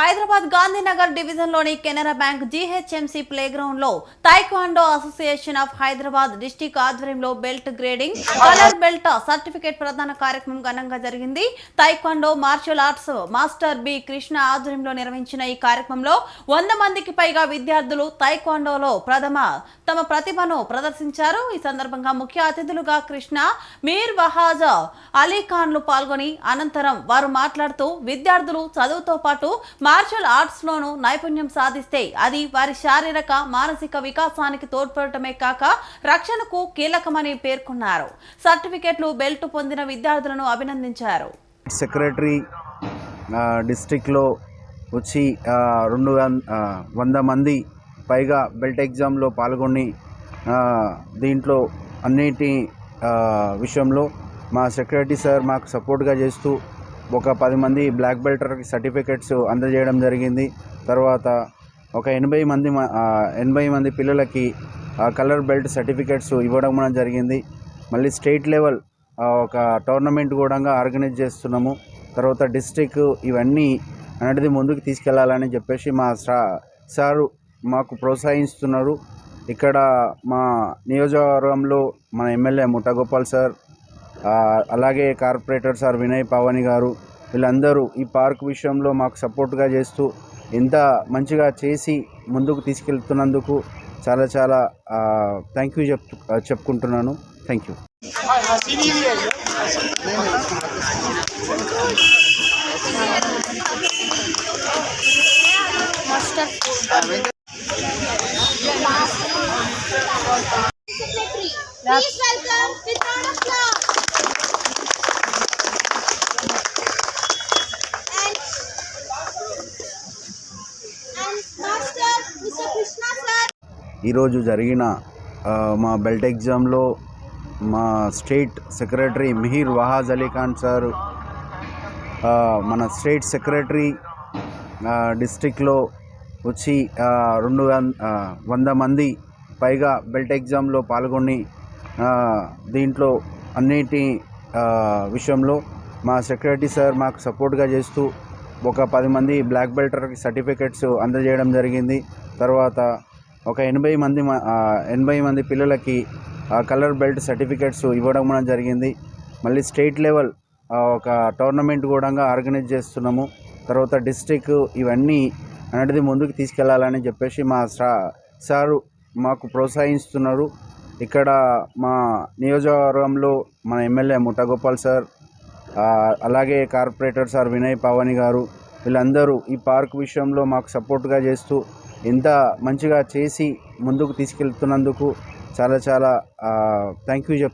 హైదరాబాద్ గాంధీనగర్ డివిజన్లోని Canara bank GHMC play గ్రౌండ్లో taekwondo association of Hyderabad district ఆధ్వర్యంలో belt grading colour belt certificate ప్రదాన కార్యక్రమం ఘనంగా జరిగింది. Taekwondo martial arts master B Krishna ఆధ్వర్యంలో నిర్వహించిన ఈ కార్యక్రమంలో వంద మందికి పైగా విద్యార్థులు తైక్వాండోలో ప్రథమ తమ ప్రతిభను ప్రదర్శించారు. ఈ సందర్భంగా ముఖ్య అతిథులుగా కృష్ణ మీర్ వహాజ్ అలీఖాన్లు పాల్గొని అనంతరం వారు మాట్లాడుతూ విద్యార్థులు చదువుతో పాటు మార్షల్ ఆర్ట్స్లోనూ నైపుణ్యం సాధిస్తే అది వారి శారీరక మానసిక వికాసానికి తోడ్పడటమే కాక రక్షణకు కీలకమని పేర్కొన్నారు. సర్టిఫికెట్లు బెల్ట్ పొందిన విద్యార్థులను అభినందించారు. సెక్రటరీ డిస్టిక్లో వచ్చి రెండు వంద మంది పైగా బెల్ట్ ఎగ్జామ్లో పాల్గొని దీంట్లో అన్నిటి విషయంలో మా సెక్రటరీ సార్ మాకు సపోర్ట్గా చేస్తూ ఒక పది మంది బ్లాక్ బెల్టర్కి సర్టిఫికెట్స్ అందజేయడం జరిగింది. తర్వాత ఒక ఎనభై మంది ఎనభై మంది పిల్లలకి కలర్ బెల్ట్ సర్టిఫికెట్స్ ఇవ్వడం కూడా జరిగింది. మళ్ళీ స్టేట్ లెవెల్ ఒక టోర్నమెంట్ కూడా ఆర్గనైజ్ చేస్తున్నాము. తర్వాత డిస్ట్రిక్ట్ ఇవన్నీ అనేది ముందుకు తీసుకెళ్ళాలని చెప్పేసి మా సారు మాకు ప్రోత్సహిస్తున్నారు. ఇక్కడ మా నియోజకవర్గంలో మన ఎమ్మెల్యే ముఠగోపాల్ సార్ అలాగే కార్పొరేటర్ సార్ వినయ్ పావని గారు వీళ్ళందరూ ఈ పార్క్ విషయంలో మాకు సపోర్ట్గా చేస్తూ ఎంత మంచిగా చేసి ముందుకు తీసుకెళ్తున్నందుకు చాలా చాలా థ్యాంక్ యూ చెప్ చెప్పుకుంటున్నాను. థ్యాంక్ యూ Please welcome ఈరోజు జరిగిన మా బెల్ట్ ఎగ్జామ్లో మా state secretary Mihir Wahaj Ali Khan sir మన స్టేట్ సెక్రటరీ డిస్టిక్లో వచ్చి రెండు వంద మంది పైగా బెల్ట్ ఎగ్జామ్లో పాల్గొని దీంట్లో అన్నిటి విషయంలో మా సెక్రటరీ సార్ మాకు సపోర్ట్గా చేస్తూ ఒక పది మంది బ్లాక్ బెల్టర్కి సర్టిఫికెట్స్ అందజేయడం జరిగింది. తర్వాత ఒక ఎనభై మంది మ- ఎనభై మంది పిల్లలకి కలర్ బెల్ట్ సర్టిఫికెట్స్ ఇవ్వడం మనం జరిగింది. మళ్ళీ స్టేట్ లెవెల్ ఒక టోర్నమెంట్ కూడా ఆర్గనైజ్ చేస్తున్నాము. తర్వాత డిస్ట్రిక్ట్ ఇవన్నీ అనేది ముందుకు తీసుకెళ్ళాలని చెప్పేసి మా సారు మాకు ప్రోత్సహిస్తున్నారు. ఇక్కడ మా నియోజకవర్గంలో మన ఎమ్మెల్యే ముఠగోపాల్ సార్ అలాగే కార్పొరేటర్ సార్ వినయ్ పావని గారు వీళ్ళందరూ ఈ పార్క్ విషయంలో మాకు సపోర్ట్గా చేస్తూ ఇంత మంచిగా చేసి ముందుకు తీసుకెళ్తున్నందుకు చాలా చాలా థ్యాంక్ యూ చెప్